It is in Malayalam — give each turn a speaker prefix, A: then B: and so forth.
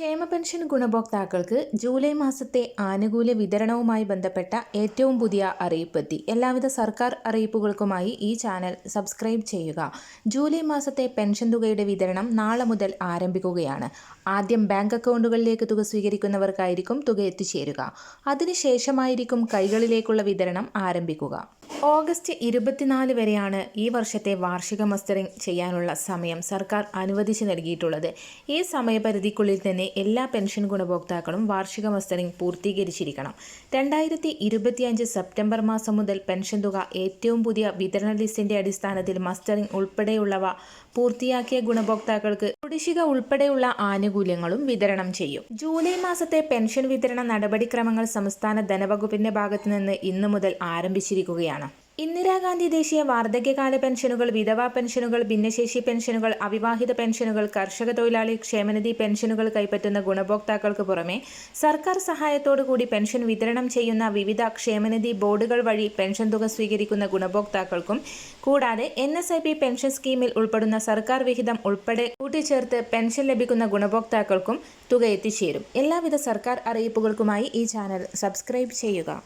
A: ക്ഷേമ പെൻഷൻ ഗുണഭോക്താക്കൾക്ക് ജൂലൈ മാസത്തെ ആനുകൂല്യ വിതരണവുമായി ബന്ധപ്പെട്ട ഏറ്റവും പുതിയ അറിയിപ്പെത്തി. എല്ലാവിധ സർക്കാർ അറിയിപ്പുകൾക്കുമായി ഈ ചാനൽ സബ്സ്ക്രൈബ് ചെയ്യുക. ജൂലൈ മാസത്തെ പെൻഷൻ തുകയുടെ വിതരണം നാളെ മുതൽ ആരംഭിക്കുകയാണ്. ആദ്യം ബാങ്ക് അക്കൗണ്ടുകളിലേക്ക് തുക സ്വീകരിക്കുന്നവർക്കായിരിക്കും തുക എത്തിച്ചേരുക. അതിനുശേഷമായിരിക്കും കൈകളിലേക്കുള്ള വിതരണം ആരംഭിക്കുക. ഓഗസ്റ്റ് ഇരുപത്തിനാല് വരെയാണ് ഈ വർഷത്തെ വാർഷിക മസ്റ്ററിംഗ് ചെയ്യാനുള്ള സമയം സർക്കാർ അനുവദിച്ചു നൽകിയിട്ടുള്ളത്. ഈ സമയപരിധിക്കുള്ളിൽ തന്നെ എല്ലാ പെൻഷൻ ഗുണഭോക്താക്കളും വാർഷിക മസ്റ്ററിംഗ് പൂർത്തീകരിച്ചിരിക്കണം. രണ്ടായിരത്തി ഇരുപത്തിയഞ്ച് സെപ്റ്റംബർ മാസം മുതൽ പെൻഷൻ തുക ഏറ്റവും പുതിയ വിതരണ ലിസ്റ്റിന്റെ അടിസ്ഥാനത്തിൽ മസ്റ്ററിംഗ് ഉൾപ്പെടെയുള്ളവ പൂർത്തിയാക്കിയ ഗുണഭോക്താക്കൾക്ക് കുടിശ്ശിക ഉൾപ്പെടെയുള്ള ആനുകൂല്യങ്ങളും വിതരണം ചെയ്യും. ജൂലൈ മാസത്തെ പെൻഷൻ വിതരണ നടപടിക്രമങ്ങൾ സംസ്ഥാന ധനവകുപ്പിന്റെ ഭാഗത്തുനിന്ന് ഇന്നു മുതൽ ആരംഭിച്ചിരിക്കുകയാണ്. ഇന്ദിരാഗാന്ധി ദേശീയ വാർദ്ധക്യകാല പെൻഷനുകൾ വിധവാ പെൻഷനുകൾ ഭിന്നശേഷി പെൻഷനുകൾ അവിവാഹിത പെൻഷനുകൾ കർഷക തൊഴിലാളി ക്ഷേമനിധി പെൻഷനുകൾ കൈപ്പറ്റുന്ന ഗുണഭോക്താക്കൾക്ക് പുറമെ സർക്കാർ സഹായത്തോടു കൂടി പെൻഷൻ വിതരണം ചെയ്യുന്ന വിവിധ ക്ഷേമനിധി ബോർഡുകൾ വഴി പെൻഷൻ തുക സ്വീകരിക്കുന്ന ഗുണഭോക്താക്കൾക്കും കൂടാതെ എൻ പെൻഷൻ സ്കീമിൽ ഉൾപ്പെടുന്ന സർക്കാർ വിഹിതം ഉൾപ്പെടെ കൂട്ടിച്ചേർത്ത് പെൻഷൻ ലഭിക്കുന്ന ഗുണഭോക്താക്കൾക്കും തുക എത്തിച്ചേരും. എല്ലാവിധ സർക്കാർ അറിയിപ്പുകൾക്കുമായി ഈ ചാനൽ സബ്സ്ക്രൈബ് ചെയ്യുക.